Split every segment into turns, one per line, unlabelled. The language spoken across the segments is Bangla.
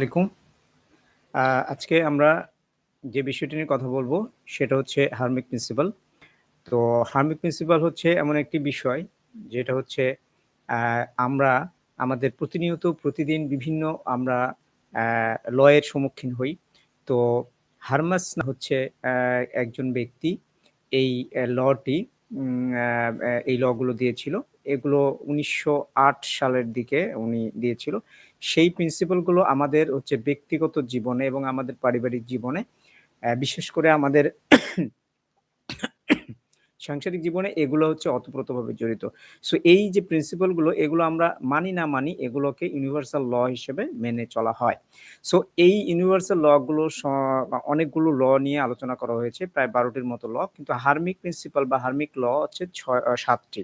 আলাইকুম। আজকে আমরা যে বিষয়টি নিয়ে কথা বলব সেটা হচ্ছে হার্মিক প্রিন্সিপাল। তো হার্মিক প্রিন্সিপাল হচ্ছে এমন একটি বিষয় যেটা হচ্ছে আমরা আমাদের প্রতিনিয়ত প্রতিদিন বিভিন্ন আমরা লয়ের সম্মুখীন হই। তো হারমাস হচ্ছে একজন ব্যক্তি এই লটি এই লগুলো দিয়েছিল। এগুলো উনিশশো আট সালের দিকে উনি দিয়েছিল। সেই প্রিন্সিপালগুলো আমাদের হচ্ছে ব্যক্তিগত জীবনে এবং আমাদের পারিবারিক জীবনে বিশেষ করে আমাদের সাংসারিক জীবনে এগুলো হচ্ছে অতপ্রতভাবে জড়িত। সো এই যে প্রিন্সিপালগুলো এগুলো আমরা মানি না মানি এগুলোকে ইউনিভার্সাল ল হিসেবে মেনে চলা হয়। সো এই ইউনিভার্সাল লগুলো অনেকগুলো ল নিয়ে আলোচনা করা হয়েছে, প্রায় বারোটির মতো ল কিন্তু হার্মিক প্রিন্সিপাল বা হার্মিক ল হচ্ছে ছয় সাতটি।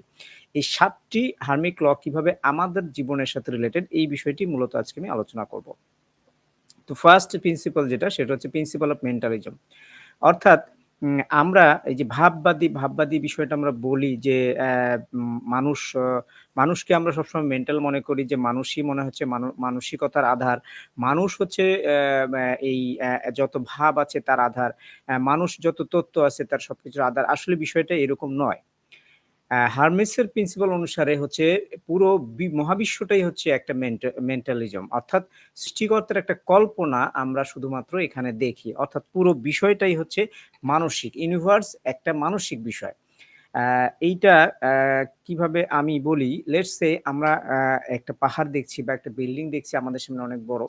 এই সাতটি হার্মিক ল কীভাবে আমাদের জীবনের সাথে রিলেটেড এই বিষয়টি মূলত আজকে আমি আলোচনা করব। তো ফার্স্ট প্রিন্সিপাল যেটা, সেটা হচ্ছে প্রিন্সিপাল অফ মেন্টালিজম অর্থাৎ আমরা এই যে ভাববাদী ভাববাদী বিষয়টা আমরা বলি যে মানুষ মানুষকে আমরা সবসময় মেন্টাল মনে করি যে মানুষই মনে হচ্ছে মানসিকতার আধার। মানুষ হচ্ছে এই যত ভাব আছে তার আধার। মানুষ যত তত্ত্ব আছে তার সবকিছুর আধার। আসলে বিষয়টা এরকম নয়। হার্মেসের প্রিন্সিপাল অনুসারে হচ্ছে পুরো মহাবিশ্বটাই হচ্ছে একটা মেন্টালিজম অর্থাৎ সৃষ্টিকর্তার একটা কল্পনা আমরা শুধুমাত্র এখানে দেখি। অর্থাৎ পুরো বিষয়টাই হচ্ছে মানসিক ইউনিভার্স একটা মানসিক বিষয়। এইটা কীভাবে আমি বলি লেটস সে আমরা একটা পাহাড় দেখছি বা একটা বিল্ডিং দেখছি আমাদের সামনে অনেক বড়।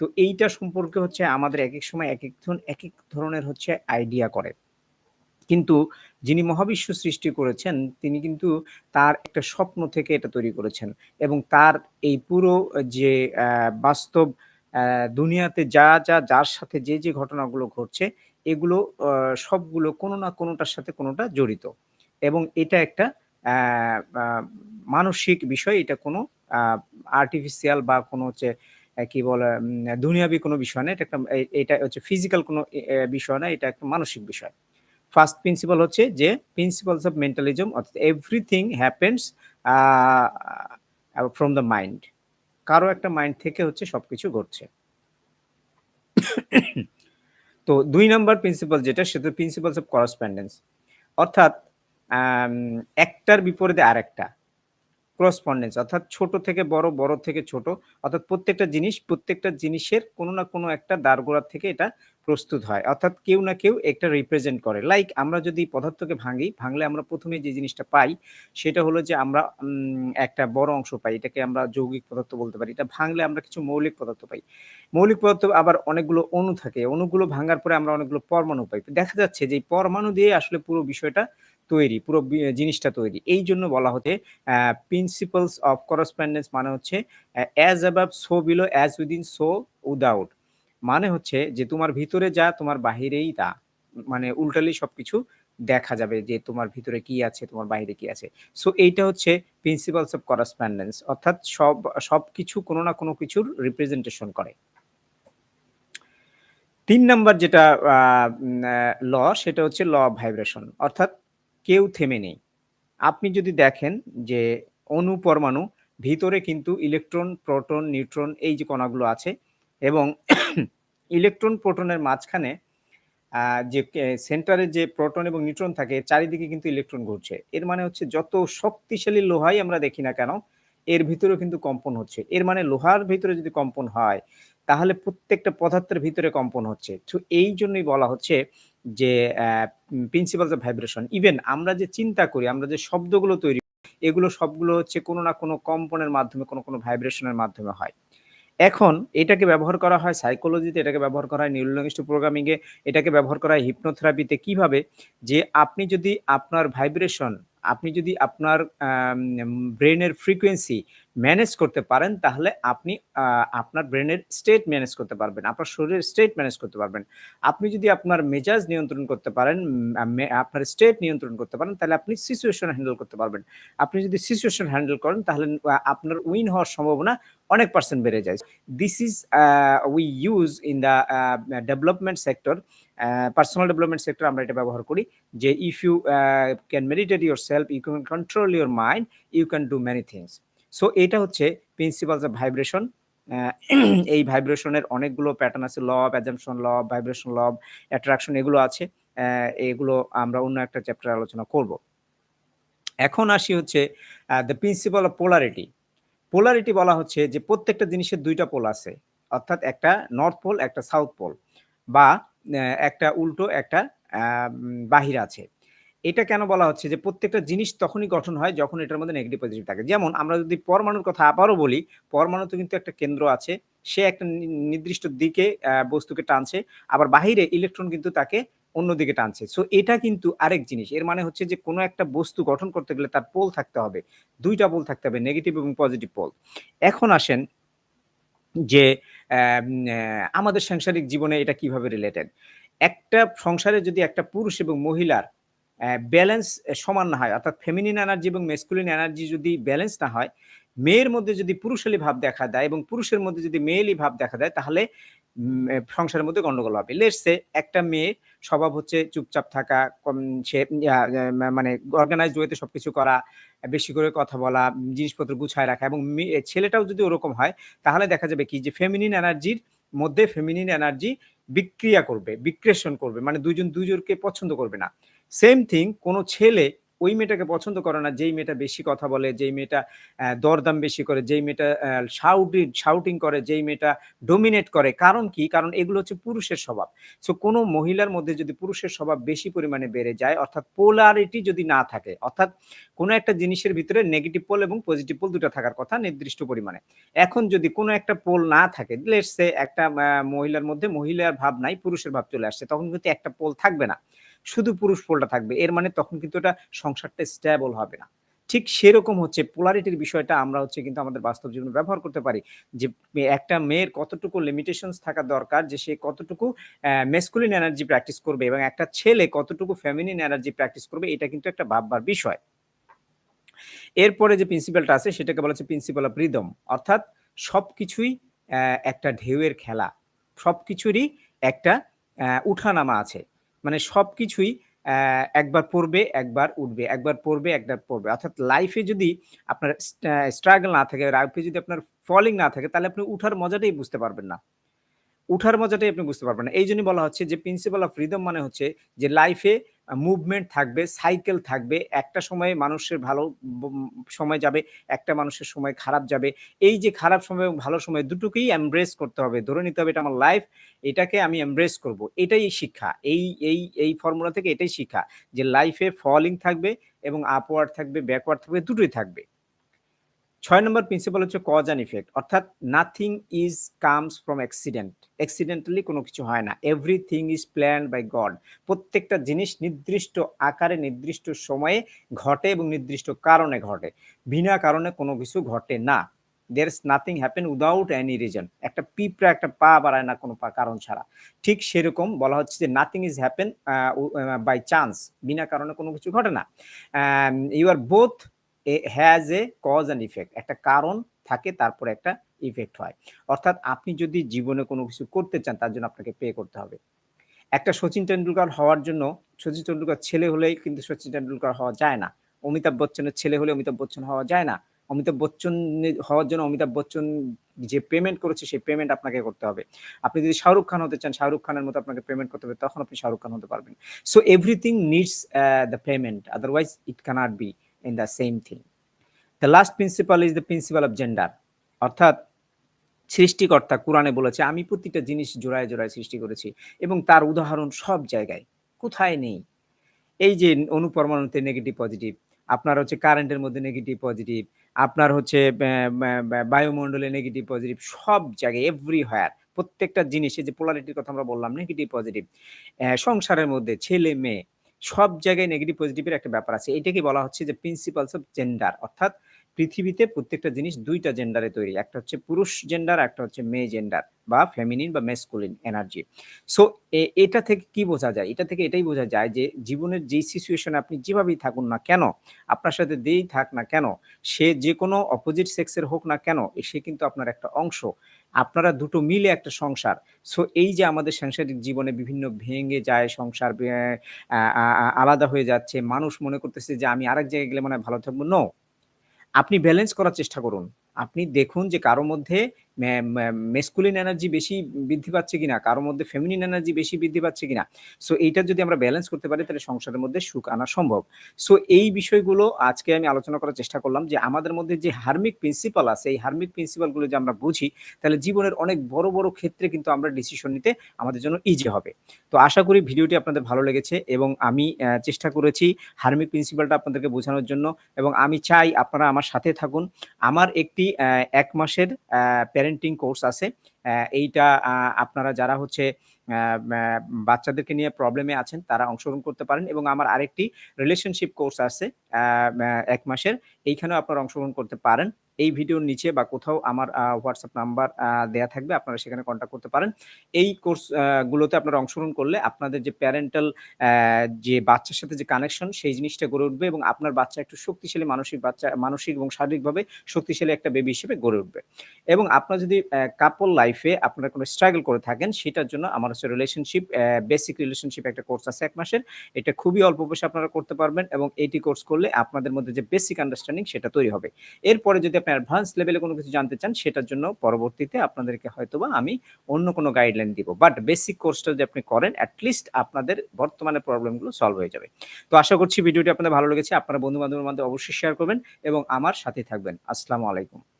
তো এইটা সম্পর্কে হচ্ছে আমাদের এক এক সময় এক এক এক এক ধরনের হচ্ছে আইডিয়া করে। কিন্তু যিনি মহাবিশ্ব সৃষ্টি করেছেন, তিনি কিন্তু তার একটা স্বপ্ন থেকে এটা তৈরি করেছেন এবং তার এই পুরো যে বাস্তব দুনিয়াতে যা যা, যার সাথে যে যে ঘটনাগুলো ঘটছে, এগুলো সবগুলো কোনো না কোনোটার সাথে কোনোটা জড়িত এবং এটা একটা মানসিক বিষয়, এটা কোনো আর্টিফিশিয়াল বা কোনো হচ্ছে কি বলে দুনিয়াবি কোনো বিষয় না, এটা একটা এটা হচ্ছে ফিজিক্যাল কোনো বিষয় না, এটা একটা মানসিক বিষয়। ফার্স্ট প্রিন্সিপাল হচ্ছে যে প্রিন্সিপালস অফ মেন্টালিজম অর্থাৎ everything happens from the mind কারও একটা মাইন্ড থেকে হচ্ছে সব কিছু ঘটছে। তো দুই নম্বর প্রিন্সিপাল যেটা, সেটা প্রিন্সিপালস অফ করসপেন্ডেন্স অর্থাৎ একটার বিপরীতে আরেকটা। করসপন্ডেন্স অর্থাৎ ছোট থেকে বড় বড় থেকে ছোট, অর্থাৎ প্রত্যেকটা জিনিস, প্রত্যেকটা জিনিসের কোনো না কোনো একটা দ্বারগোড়ার থেকে এটা প্রস্তুত হয়। অর্থাৎ কেউ না কেউ একটা রিপ্রেজেন্ট করে। লাইক আমরা যদি পদার্থকে ভাঙি, ভাঙলে আমরা প্রথমে যে জিনিসটা পাই, সেটা হলো যে আমরা একটা বড় অংশ পাই, এটাকে আমরা যৌগিক পদার্থ বলতে পারি। এটা ভাঙলে আমরা কিছু মৌলিক পদার্থ পাই। মৌলিক পদার্থ আবার অনেকগুলো অণু থাকে। অণুগুলো ভাঙার পরে আমরা অনেকগুলো পরমাণু পাই। দেখা যাচ্ছে যে পরমাণু দিয়ে আসলে পুরো বিষয়টা তৈরি, পুরো জিনিসটা তৈরি। এই জন্য বলা হতে প্রিন্সিপালস অফ করসপেন্ডেন্স মানে হচ্ছে as above so below as within so without মানে হচ্ছে যে তোমার ভিতরে যা, তোমার বাহিরেই তা। মানে উল্টালি সবকিছু দেখা যাবে যে তোমার ভিতরে কি আছে, তোমার বাইরে কি আছে। সো এইটা হচ্ছে প্রিন্সিপালস অফ করসপেন্ডেন্স অর্থাৎ সব, সবকিছু কোনো না কোনো কিছুর রিপ্রেজেন্টেশন করে। তিন নাম্বার যেটা ল সেটা হচ্ছে ল অফ ভাইব্রেশন অর্থাৎ কেউ থেমে নেই। আপনি যদি দেখেন যে অণু পরমাণু ভিতরে কিন্তু ইলেকট্রন, প্রোটন, নিউট্রন এই যে কণাগুলো আছে এবং ইলেকট্রন, প্রোটনের মাঝখানে যে সেন্টারে যে প্রোটন এবং নিউট্রন থাকে চারিদিকে কিন্তু ইলেকট্রন ঘুরছে। এর মানে হচ্ছে যত শক্তিশালী লোহাই আমরা দেখি না কেন, এর ভিতরেও কিন্তু কম্পন হচ্ছে। এর মানে লোহার ভিতরে যদি কম্পন হয় তাহলে প্রত্যেকটা পদার্থের ভিতরে কম্পন হচ্ছে। তো এই জন্যই বলা হচ্ছে যে প্রিন্সিপালস অফ ভাইব্রেশন ইভেন আমরা যে চিন্তা করি, আমরা যে শব্দগুলো তৈরি এগুলো সবগুলো হচ্ছে কোনো না কোনো কম্পনের মাধ্যমে, কোনো কোনো ভাইব্রেশনের মাধ্যমে হয়। এখন এটাকে ব্যবহার করা হয় সাইকোলজিতে এটাকে ব্যবহার করা হয় নিউরোলিঙ্গিস্টিক প্রোগ্রামিংয়ে এটাকে ব্যবহার করা হয় হিপনোথেরাপিতে কীভাবে? যে আপনি যদি আপনার ভাইব্রেশন আপনি যদি আপনার ব্রেনের ফ্রিকোয়েন্সি ম্যানেজ করতে পারেন, তাহলে আপনি আপনার ব্রেনের স্টেট ম্যানেজ করতে পারবেন, আপনার শরীরের স্টেট ম্যানেজ করতে পারবেন। আপনি যদি আপনার মেজাজ নিয়ন্ত্রণ করতে পারেন আপনার স্টেট নিয়ন্ত্রণ করতে পারেন, তাহলে আপনি সিচুয়েশন হ্যান্ডেল করতে পারবেন। আপনি যদি সিচুয়েশন হ্যান্ডেল করেন, তাহলে আপনার উইন হওয়ার সম্ভাবনা অনেক পার্সেন্ট বেড়ে যায়। This is we use in the development sector personal development sector আমরা এটা ব্যবহার করি, যে if you can meditate your self you can control your mind you can do many things so এটা হচ্ছে প্রিন্সিপালস অফ ভাইব্রেশন এই ভাইব্রেশনের অনেকগুলো প্যাটার্ন আছে law of assumption, law of vibration, law of attraction এগুলো আছে। এগুলো আমরা অন্য একটা চ্যাপ্টারে আলোচনা করব। এখন আসি হচ্ছে the principle of polarity. Polarity বলা হচ্ছে যে প্রত্যেকটা জিনিসের দুইটা পোল আছে। অর্থাৎ একটা নর্থ পোল, একটা সাউথ পোল বা একটা উল্টো একটা বাহির আছে। এটা কেন বলা হচ্ছে যে প্রত্যেকটা জিনিস তখনই গঠন হয় যখন এটার মধ্যে নেগেটিভ পজিটিভ থাকে। যেমন আমরা যদি পরমাণুর কথা আবারও বলি, পরমাণুতে কিন্তু একটা কেন্দ্র আছে। সে একটা নির্দিষ্ট দিকে বস্তুকে টানছে। আবার বাহিরে ইলেকট্রন কিন্তু তাকে অন্যদিকে টানছে। সো এটা কিন্তু আরেক জিনিস। এর মানে হচ্ছে যে কোনো একটা বস্তু গঠন করতে গেলে তার পোল থাকতে হবে। দুইটা পোল থাকতে হবে নেগেটিভ এবং পজিটিভ পোল। এখন আসেন যে আমাদের সাংসারিক জীবনে এটা কীভাবে রিলেটেড? একটা সংসারে যদি একটা পুরুষ এবং মহিলার ব্যালেন্স সমান না হয় অর্থাৎ ফেমিনিন এনার্জি এবং মেসকুলিন এনার্জি যদি ব্যালেন্স না হয়, মেয়ের মধ্যে যদি পুরুষালী ভাব দেখা দেয় এবং পুরুষের মধ্যে যদি মেয়েলি ভাব দেখা দেয় তাহলে সংসারের মধ্যে গন্ডগোল হবে। লেটসে একটা মেয়ে স্বভাব হচ্ছে চুপচাপ থাকা, সে মানে অর্গানাইজড ওয়েতে সবকিছু করা, বেশি করে কথা বলা, জিনিসপত্র গুছায় রাখা এবং ছেলেটাও যদি ওরকম হয় তাহলে দেখা যাবে কি যে ফেমিনিন এনার্জির মধ্যে ফেমিনিন এনার্জি বিক্রিয়া করবে, বিক্রেশন করবে। মানে দুজন দুজনকে পছন্দ করবে না। সেম থিং কোনো ছেলে ওই মেয়েটাকে পছন্দ করে না যেই মেয়েটা বেশি কথা বলে, যেই মেয়েটা দরদাম বেশি করে, যেই মেয়েটা শাউটি শাউটিং করে, যেই মেয়েটা ডোমিনেট করে। কারণ কি? কারণ এগুলো হচ্ছে পুরুষের স্বভাব। সো কোনো মহিলার মধ্যে যদি পুরুষের স্বভাব বেশি পরিমাণে বেড়ে যায় অর্থাৎ পোলারিটি যদি না থাকে, অর্থাৎ কোনো একটা জিনিসের ভিতরে নেগেটিভ পোল এবং পজিটিভ পোল ২ টা থাকার কথা নির্দিষ্ট পরিমাণে। এখন যদি কোনো একটা পোল না থাকে, লেটস সে একটা মহিলার মধ্যে মহিলার ভাব নাই, পুরুষের ভাব চলে আসছে। তখন কিন্তু একটা পোল থাকবে না। শুধু পুরুষ পোলটা থাকবে। এর মানে তখন কিন্তু এটা সংসারটা স্টেবল হবে না। ঠিক সেরকম হচ্ছে পোলারিটির বিষয়টা আমরা হচ্ছে কিন্তু আমাদের বাস্তব জীবনে ব্যবহার করতে পারি। যে একটা মেয়ের কতটুকু লিমিটেশনস থাকা দরকার, যে সে কতটুকু মেসকুলিন এনার্জি প্র্যাকটিস করবে এবং একটা ছেলে কতটুকু ফেমিনিন এনার্জি প্র্যাকটিস করবে, এটা কিন্তু একটা ভাববার বিষয়। এরপরে যে প্রিন্সিপালটা আছে, সেটাকে বলা হচ্ছে প্রিন্সিপাল অফ রিদম। অর্থাৎ সবকিছুই অ্যা একটা ঢেউয়ের খেলা। সব কিছুরই একটা উঠানামা আছে। মানে সব কিছুই একবার পড়বে, একবার উঠবে, একবার পড়বে, একবার পড়বে। অর্থাৎ লাইফে যদি আপনার স্ট্রাগল না থাকে, লাইফে যদি আপনার ফলিং না থাকে তাহলে আপনি উঠার মজাটাই বুঝতে পারবেন না। উঠার মজাটাই আপনি বুঝতে পারবেন না। এইজন্যই বলা হচ্ছে যে প্রিন্সিপাল অফ রিদম মানে হচ্ছে যে লাইফে মুভমেন্ট থাকবে, সাইকেল থাকবে। একটা সময়ে মানুষের ভালো সময় যাবে, একটা মানুষের সময় খারাপ যাবে। এই যে খারাপ সময় এবং ভালো সময় দুটোকেই এমব্রেস করতে হবে। ধরে নিতে হবে এটা আমার লাইফ, এটাকে আমি এমব্রেস করব। এটাই শিক্ষা। এই এই এই ফর্মুলা থেকে এটাই শিক্ষা যে লাইফে ফলিং থাকবে এবং আপওয়ার্ড থাকবে, ব্যাকওয়ার্ড থাকবে, দুটোই থাকবে। ৬ নম্বর প্রিন্সিপাল হচ্ছে কজ অ্যান্ড ইফেক্ট অর্থাৎ nothing is comes from accident. Accidentally কোনো কিছু হয় না। Everything is plan by God. প্রত্যেকটা জিনিস নির্দিষ্ট আকারে, নির্দিষ্ট সময়ে ঘটে এবং নির্দিষ্ট কারণে ঘটে। বিনা কারণে কোনো কিছু ঘটে না। There is nothing happen without any reason. একটা পিঁপড়া, একটা পা বাড়ায় না কোনো কারণ ছাড়া। ঠিক সেরকম বলা হচ্ছে যে nothing is happen by chance. বিনা কারণে কোনো কিছু ঘটে না। You are both has a cause and effect. একটা কারণ থাকে তারপরে একটা ইফেক্ট হয়। অর্থাৎ আপনি যদি জীবনে কোনো কিছু করতে চান তার জন্য আপনাকে পে করতে হবে। একটা সচিন টেন্ডুলকার হওয়ার জন্য সচিন টেন্ডুলকার ছেলে হলেই কিন্তু সচিন টেন্ডুলকার হওয়া যায় না। অমিতাভ বচ্চনের ছেলে হলে অমিতাভ বচ্চন হওয়া যায় না। অমিতাভ বচ্চন হওয়ার জন্য অমিতাভ বচ্চন যে পেমেন্ট করেছে সেই পেমেন্ট আপনাকে করতে হবে। আপনি যদি শাহরুখ খান হতে চান, শাহরুখ খানের মতো আপনাকে পেমেন্ট করতে হবে তখন আপনি শাহরুখ খান হতে পারবেন। So everything needs the payment otherwise it cannot be in the same thing. The last principle is the principle of gender. অর্থাৎ সৃষ্টিকর্তা কুরআনে বলেছে আমি প্রতিটা জিনিস জোড়ায়, জোড়ায় সৃষ্টি করেছি এবং তার উদাহরণ সব জায়গায়। কোথায় নেই? এই যে অণু-পরমাণুতে নেগেটিভ পজিটিভ, আপনার হচ্ছে কারেন্টের মধ্যে নেগেটিভ পজিটিভ, আপনার হচ্ছে ব্যা ব্যা ব্যা বায়ুমণ্ডলে নেগেটিভ পজিটিভ সব জায়গায় এভরিহোয়ার প্রত্যেকটা জিনিস যে পোলারিটির কথা আমরা বললাম নেগেটিভ পজিটিভ। সংসারের মধ্যে ছেলে-মেয়ে সব জায়গায় নেগেটিভ পজিটিভের একটা ব্যাপার আছে। এটাকে বলা হচ্ছে যে প্রিন্সিপালস অফ জেন্ডার অর্থাৎ পৃথিবীতে প্রত্যেকটা জিনিস ২ টা জেন্ডারে তৈরি। একটা হচ্ছে পুরুষ জেন্ডার, একটা হচ্ছে মেয়ে জেন্ডার বা ফেমিনিন বা মেসকুলিন এনার্জি। সো এটা থেকে কি বোঝা যায়? এটা থেকে এটাই বোঝা যায় যে জীবনের যেই সিচুয়েশন আপনি যেভাবেই থাকুন না কেন, আপনার সাথে যেই থাক না কেন, সে যে কোনো অপোজিট সেক্সের হোক না কেন, সে কিন্তু আপনার একটা অংশ। আপনারা দুটো মিলে একটা সংসার। সো এই যে আমাদের সাংসারিক জীবনে বিভিন্ন ভেঙে যায় সংসার আলাদা হয়ে যাচ্ছে। মানুষ মনে করতেছে যে আমি আরেক জায়গায় গেলে মনে হয় ভালো থাকব। নো। আপনি ব্যালেন্স করার চেষ্টা করুন। আপনি দেখুন যে কারোর মধ্যে মেসকুলিন এনার্জি বেশি বৃদ্ধি পাচ্ছে কিনা, কারোর মধ্যে ফেমিনিন এনার্জি বেশি বৃদ্ধি পাচ্ছে কিনা। সো এইটা যদি আমরা ব্যালেন্স করতে পারি তাহলে সংসারের মধ্যে সুখ আনা সম্ভব। সো এই বিষয়গুলো আজকে আমি আলোচনা করার চেষ্টা করলাম যে আমাদের মধ্যে যে হার্মিক প্রিন্সিপাল আছে, এই হার্মিক প্রিন্সিপালগুলো যে আমরা বুঝি তাহলে জীবনের অনেক বড়, বড় ক্ষেত্রে কিন্তু আমরা ডিসিশন নিতে আমাদের জন্য ইজি হবে। তো আশা করি ভিডিওটি আপনাদের ভালো লেগেছে এবং আমি চেষ্টা করেছি হার্মিক প্রিন্সিপালটা আপনাদেরকে বোঝানোর জন্য এবং আমি চাই আপনারা আমার সাথে থাকুন। আমার একটি ১ মাসের প্যারেন্টিং কোর্স আছে। এইটা আপনারা যারা হচ্ছে বাচ্চাদেরকে নিয়ে প্রবলেমে আছেন, তারা অংশগ্রহণ করতে পারেন এবং আমার আরেকটি রিলেশনশিপ কোর্স আছে ১ মাসের। এইখানেও আপনারা অংশগ্রহণ করতে পারেন। এই ভিডিওর নিচে বা কোথাও আমার WhatsApp নাম্বার দেয়া থাকবে। আপনারা সেখানে কনট্যাক্ট করতে পারেন। এই কোর্স গুলোতে আপনারা অংশগ্রহণ করলে আপনাদের যে প্যারেন্টাল যে বাচ্চার সাথে যে কানেকশন সেই জিনিসটা গড়ে উঠবে এবং আপনার বাচ্চা একটু শক্তিশালী মানসিক বাচ্চা, মানসিক এবং শারীরিকভাবে শক্তিশালী একটা বেবি হিসেবে গড়ে উঠবে। এবং আপনার যদি কাপল লাইফ আপনারা কোনো স্ট্রাগল করে থাকেন, সেটার জন্য আমার হচ্ছে রিলেশনশিপ বেসিক রিলেশনশিপ একটা কোর্স আছে এক মাসের। এটা খুবই অল্প পয়সা আপনারা করতে পারবেন এবং এটি কোর্স করলে আপনাদের মধ্যে যে বেসিক আন্ডারস্ট্যান্ডিং সেটা তৈরি হবে। এরপরে যদি আপনি অ্যাডভান্স লেভেলে কোনো কিছু জানতে চান, সেটার জন্য পরবর্তীতে আপনাদেরকে হয়তোবা আমি অন্য কোনো গাইডলাইন দিব। বাট বেসিক কোর্সটা যদি আপনি করেন অ্যাটলিস্ট আপনাদের বর্তমানে প্রবলেমগুলো সলভ হয়ে যাবে। তো আশা করছি ভিডিওটি আপনাদের ভালো লেগেছে। আপনারা বন্ধু-বান্ধবের মধ্যে অবশ্যই শেয়ার করবেন এবং আমার সাথে থাকবেন। আসসালামু আলাইকুম।